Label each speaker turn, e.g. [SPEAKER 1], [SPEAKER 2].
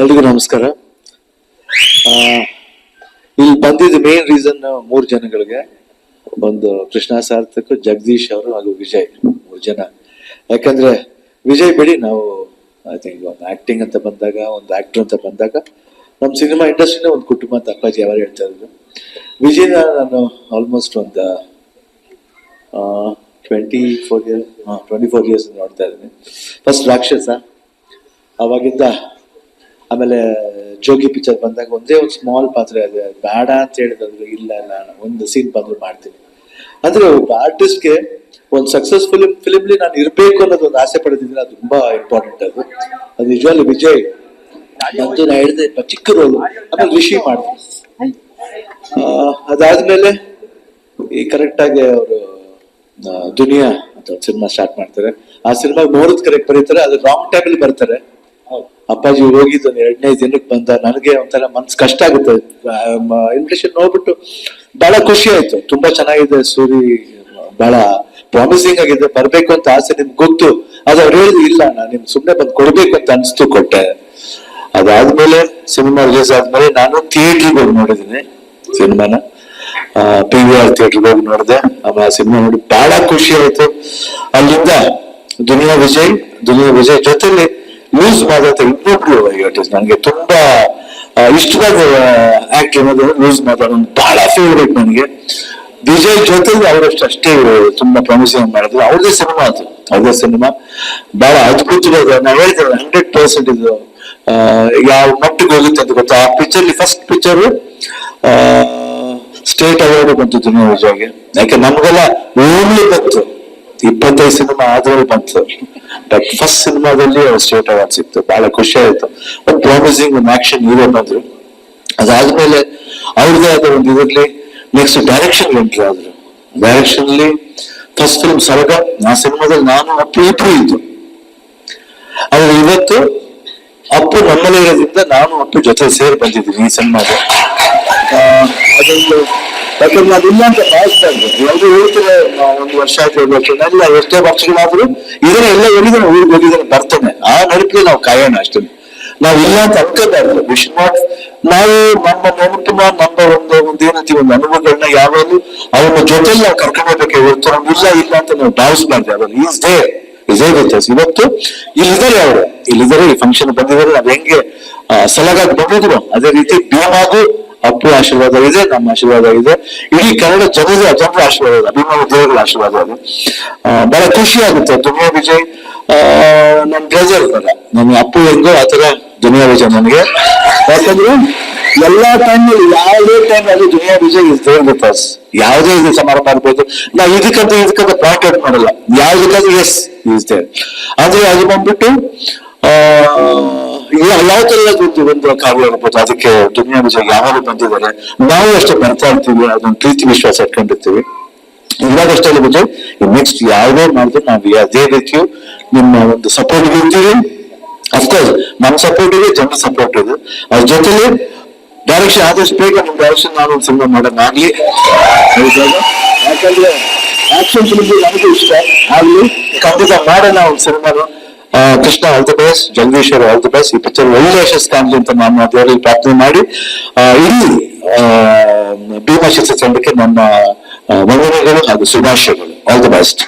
[SPEAKER 1] ಎಲ್ರಿಗೂ ನಮಸ್ಕಾರ. ಇಲ್ಲಿ ಬಂದಿದ್ದ ಮೇನ್ ರೀಸನ್ ಮೂರು ಜನಗಳಿಗೆ, ಒಂದು ಕೃಷ್ಣ ಸಾರ್ಥಕ್, ಜಗದೀಶ್ ಅವರು ಹಾಗೂ ವಿಜಯ್, ಮೂರು ಜನ. ಯಾಕಂದ್ರೆ ವಿಜಯ್ ಬಿಡಿ, ನಾವು ಐ ಥಿಂಕ್ ಒಂದು ಆಕ್ಟಿಂಗ್ ಅಂತ ಬಂದಾಗ, ಒಂದು ಆಕ್ಟರ್ ಅಂತ ಬಂದಾಗ ನಮ್ಮ ಸಿನಿಮಾ ಇಂಡಸ್ಟ್ರಿನ ಒಂದು ಕುಟುಂಬ ಅಂತ ಅಪ್ಪಾಜಿ ಯಾರು ಹೇಳ್ತಾ ಇದ್ರು. ವಿಜಯ್ನ ನಾನು ಆಲ್ಮೋಸ್ಟ್ ಒಂದು twenty four year twenty four years ನೋಡ್ತಾ ಇದ್ದೀನಿ. ಫಸ್ಟ್ ರಾಕ್ಷಸ, ಅವಾಗಿಂದ ಆಮೇಲೆ ಜೋಗಿ ಪಿಕ್ಚರ್ ಬಂದಾಗ ಒಂದೇ ಒಂದು ಸ್ಮಾಲ್ ಪಾತ್ರೆ ಅದು ಬೇಡ ಅಂತ ಹೇಳಿದ್ರು ಇಲ್ಲ ನಾನು ಒಂದು ಸೀನ್ ಬಂದ್ರು ಮಾಡ್ತೀನಿ. ಅಂದ್ರೆ ಒಬ್ಬ ಆರ್ಟಿಸ್ಟ್ಗೆ ಒಂದು ಸಕ್ಸಸ್ಫುಲ್ ಫಿಲಿಮ್ಲಿ ನಾನು ಇರಬೇಕು ಅನ್ನೋದು ಒಂದು ಆಸೆ ಪಡೆದಿದ್ದೀನಿ ಅದು ತುಂಬಾ ಇಂಪಾರ್ಟೆಂಟ್ ಅದು. ಅದು ನಿಜವಾಗ್ಲೂ ವಿಜಯ್. ಅಂತೂ ನಾ ಹೇಳಿದೆ ಚಿಕ್ಕ ರೋಲು ಆಮೇಲೆ ರಿಷಿ ಮಾಡಿದೆ ಆ, ಅದಾದ್ಮೇಲೆ ಈ ಕರೆಕ್ಟಾಗಿ ಅವರು ದುನಿಯಾ ಅಂತ ಸಿನಿಮಾ ಸ್ಟಾರ್ಟ್ ಮಾಡ್ತಾರೆ. ಆ ಸಿನಿಮಾ ಮುಹೂರ್ತ ಕರೆಕ್ಟ್ ಬರೀತಾರೆ ಅದು ರಾಂಗ್ ಟೈಮಲ್ಲಿ ಬರ್ತಾರೆ. ಅಪ್ಪಾಜಿ ಹೋಗಿದ್ದು ಎರಡನೇ ದಿನಕ್ಕೆ ಬಂದ. ನನಗೆ ಒಂಥರ ಮನ್ಸು ಕಷ್ಟ ಆಗುತ್ತೆ. ಇನ್ವಿಟೇಷನ್ ನೋಡ್ಬಿಟ್ಟು ಬಹಳ ಖುಷಿ ಆಯ್ತು. ತುಂಬಾ ಚೆನ್ನಾಗಿದೆ ಸೂರಿ, ಬಹಳ ಪ್ರಾಮಿಸಿಂಗ್ ಆಗಿದೆ. ಬರ್ಬೇಕು ಅಂತ ಆಸೆ ನಿಮ್ಗೆ ಗೊತ್ತು. ಅದು ಅವ್ರು ಹೇಳಿದ್ರು, ಇಲ್ಲ, ನಾನು ನಿಮ್ ಸುಮ್ನೆ ಬಂದು ಕೊಡ್ಬೇಕು ಅಂತ ಅನ್ಸ್ತು ಕೊಟ್ಟೆ. ಅದಾದ್ಮೇಲೆ ಸಿನಿಮಾ ರಿಲೀಸ್ ಆದ್ಮೇಲೆ ನಾನು ಥಿಯೇಟ್ರಿಗೆ ಹೋಗಿ ನೋಡಿದ್ದೀನಿ ಸಿನಿಮಾನ. ಪಿ ವಿ ಆರ್ ಥಿಯೇಟರ್ಗೆ ಹೋಗಿ ನೋಡಿದೆ. ಆ ಸಿನಿಮಾ ನೋಡಿ ಬಹಳ ಖುಷಿ ಆಯ್ತು. ಅಲ್ಲಿಂದ ದುನಿಯಾ ವಿಜಯ್ ದುನಿಯಾ ವಿಜಯ್ ಜೊತೆಲಿ ಲೂಸ್ ಮಾದಂತ ಇನ್ನೊಬ್ರು ಆರ್ಟಿಸ್ಟ್ ನನಗೆ ತುಂಬಾ ಇಷ್ಟವಾದ ಆಕ್ಟ್ ಅನ್ನೋದು ಲೂಸ್ ಮಾತಾಡೋ ಬಹಳ ಫೇವ್ರೇಟ್ ನನಗೆ. ವಿಜಯ್ ಜೊತೆ ಅವರಷ್ಟು ಅಷ್ಟೇ ತುಂಬಾ ಪ್ರಾಮಿಸಿಂಗ್ ಮಾಡಿದ್ರು. ಅವ್ರದೇ ಸಿನಿಮಾ ಅದು. ಅವ್ರದೇ ಸಿನಿಮಾ ಬಹಳ ಅದ್ಭುತವಾದ ನಾವು ಹೇಳ್ತೇವೆ ಹಂಡ್ರೆಡ್ ಪರ್ಸೆಂಟ್ ಇದು ಯಾವ ಮಟ್ಟಿಗೆ ಹೋಗುತ್ತೆ ಅಂತ ಗೊತ್ತಾ? ಆ picture first picture state award ಬಂತು ದುನಿಯಾ ಯಾಕೆ, ನಮ್ಗೆಲ್ಲ ಓನ್ಲಿ ಬಂತು ಇಪ್ಪತ್ತೈದು ಸಿನಿಮಾ ಆದ್ರಲ್ಲಿ ಬಂತು. ಬಟ್ ಫಸ್ಟ್ ಸಿನಿಮಾದಲ್ಲಿ ಸ್ಟೇಟ್ ಅವಾರ್ಡ್ ಸಿಕ್ತು ಬಹಳ ಖುಷಿ ಆಯ್ತು ಒಂದು ಪ್ರಾಮಿಸಿಂಗ್ ಒಂದು ಆಕ್ಷನ್ ಹೀರೋ ಬಂದ್ರು. ಅದಾದ್ಮೇಲೆ ಅವ್ರದೇ ಆದ ಒಂದು ಇದರಲ್ಲಿ ನೆಕ್ಸ್ಟ್ ಡೈರೆಕ್ಷನ್ ಎಂಟ್ರಿ ಆದ್ರು. ಡೈರೆಕ್ಷನ್ ಅಲ್ಲಿ ಫಸ್ಟ್ ಫಿಲ್ಮ್ ಸರಗ. ಆ ಸಿನಿಮಾದಲ್ಲಿ ನಾನು ಅಪ್ಪು ಇಬ್ರು ಇದ್ದು ಆದ್ರೆ ಇವತ್ತು ಅಪ್ಪು ನಮ್ಮಲ್ಲೇ ಇರೋದ್ರಿಂದ ನಾನು ಅಪ್ಪು ಜೊತೆ ಸೇರಿ ಬಂದಿದ್ದೀನಿ ಈ ಸಿನಿಮಾದ ಅದೊಂದು ಯಾಕಂದ್ರೆ ನಾನು ಇಲ್ಲ ಅಂತ ಭಾವಿಸ್ತಾ ಇದ್ದೆ. ಎಲ್ಲರೂ ಹೇಳ್ತಾರೆ ಒಂದು ವರ್ಷ ಆಯ್ತು ಎರಡು ವರ್ಷ ಇಲ್ಲ, ಎಷ್ಟೇ ವರ್ಷಗಳಾದ್ರೂ ಇದನ್ನ ಎಲ್ಲ ಹೇಳಿದ್ರೆ ಊರಿಗೆ ಹೋಗಿದ್ರೆ ಬರ್ತಾನೆ. ಆ ನಡುಪಿಗೆ ನಾವು ಕಾಯೋಣ ಅಷ್ಟೇ. ನಾವು ಇಲ್ಲ ಅಂತ ಅನ್ಕೋಬಾರ್ದು ವಿ ಶುಡ್ ನಾವು ನಮ್ಮ ನೆನಪಿನ ನಮ್ಮ ಒಂದು ಏನಂತೀವಿ, ಒಂದು ಅನುಭವಗಳನ್ನ ಯಾವಾಗಲೂ ಅವನ ಜೊತೆಲಿ ನಾವು ಕರ್ಕೊಂಡು ಇವತ್ತು ನಾವು ಇಲ್ಲ ಇಲ್ಲ ಅಂತ ನಾವು ಭಾವಿಸ್ಬಾರ್ದು ಯಾವಾಗ ಈಸ್ ದೇ ಇದೇ ವ್ಯತ್ಯಾಸ ಇವತ್ತು ಇಲ್ಲಿದ್ದಾರೆ ಅವರು. ಇಲ್ಲಿದ್ದಾರೆ, ಈ ಫಂಕ್ಷನ್ ಬಂದಿದ್ದಾರೆ. ನಾವ್ ಹೆಂಗೆ ಸಲಗಾಗಿ ಬಂದಿದ್ರು. ಅದೇ ರೀತಿ ಭೀಮಾಗೂ ಅಪ್ಪು ಆಶೀರ್ವಾದ ಇದೆ ನಮ್ಮ ಆಶೀರ್ವಾದ ಇದೆ ಇಡೀ ಕನ್ನಡ ಜನರ ಜನರ ಆಶೀರ್ವಾದ ಇದೆ ಅಭಿಮಾನ ಆಶೀರ್ವಾದ ಆ, ಬಹಳ ಖುಷಿ ಆಗುತ್ತೆ. ದುನಿಯಾ ವಿಜಯ್ ನನ್ ಬ್ರದರ್ ಅಲ್ಲ ನನ್ನ ಅಪ್ಪು ಹೆಂಗೋ ಆತರ ದುನಿಯಾ ವಿಜಯ್ ನನಗೆ ಯಾಕಂದ್ರೆ ಎಲ್ಲಾ ಟೈಮ್ ಯಾವುದೇ ಟೈಮ್ ಅಲ್ಲಿ Duniya Vijay is there with ಯಾವುದೇ ಇದು ಸಮಾರಂಭ ಆಗ್ಬೋದು. ನಾ ಇದಕ್ಕಂತ ಇದಕ್ಕಂತ ಔಟ್ ಮಾಡಲ್ಲ. ಯಾವ್ದಕ್ಕಾದ್ರೂ ಎಸ್ ಇಸ್ ದೇರ್ ಆದ್ರೆ ಅದು ಬಂದ್ಬಿಟ್ಟು ಆ ಯಾವ ತರ ಒಂದು ಒಂದು ಕಾರ್ಯ ಅದಕ್ಕೆ ದುನಿಯಾ ವಿಜಯ್ ಯಾವಾಗ ಬಂದಿದ್ದಾರೆ? ನಾವು ಅಷ್ಟೇ ಬರ್ತಾ ಇರ್ತೀವಿ, ಅದೊಂದು ಪ್ರೀತಿ ವಿಶ್ವಾಸ ಇಟ್ಕೊಂಡಿರ್ತೀವಿ. ಇವಾಗ ಅಷ್ಟೇ ಅಲ್ಲ ನೆಕ್ಸ್ಟ್ ಯಾವುದೇ ಮಾಡಿದ್ರು ನಾವು ಅದೇ ರೀತಿಯು ನಿಮ್ಮ ಒಂದು ಸಪೋರ್ಟ್ ಇರ್ತೀವಿ. ಅಫ್ಕೋರ್ಸ್ ನಮ್ಮ ಸಪೋರ್ಟ್ ಇದೆ ಜನ ಸಪೋರ್ಟ್ ಇದೆ. ಅದ್ರ ಜೊತೆಲಿ ಡೈರೆಕ್ಷನ್ ಆದಷ್ಟು ಬೇಗ ನಮ್ಮ ಡೈರೆಕ್ಷನ್ ನಾನು ಒಂದು ಸಿನಿಮಾ ಮಾಡೋಣ ಆಗ್ಲಿ. ಯಾಕಂದ್ರೆ ಆಕ್ಷನ್ ಫಿಲ್ಮ್ ನಮಗೂ ಇಷ್ಟ? ಆಗ್ಲಿ, ಖಂಡಿತ ಮಾಡೋಣ ಒಂದು ಸಿನಿಮಾನು Krishna all the best Jagadeeshwar all the best ಈ ಪಿಕ್ಚರ್ ಒಳ್ಳೆ ಕಾಣಲಿ ಅಂತ ನಾನು ದೇವರಲ್ಲಿ ಪ್ರಾರ್ಥನೆ ಮಾಡಿ. ಇಲ್ಲಿ ಚಂದಕ್ಕೆ ಭೀಮಾ ಚಿತ್ರತಂಡಕ್ಕೆ ನಮ್ಮ ವಂದನೆಗಳು ಹಾಗೂ ಶುಭಾಶಯಗಳು ಆಲ್ ದಿ ಬೆಸ್ಟ್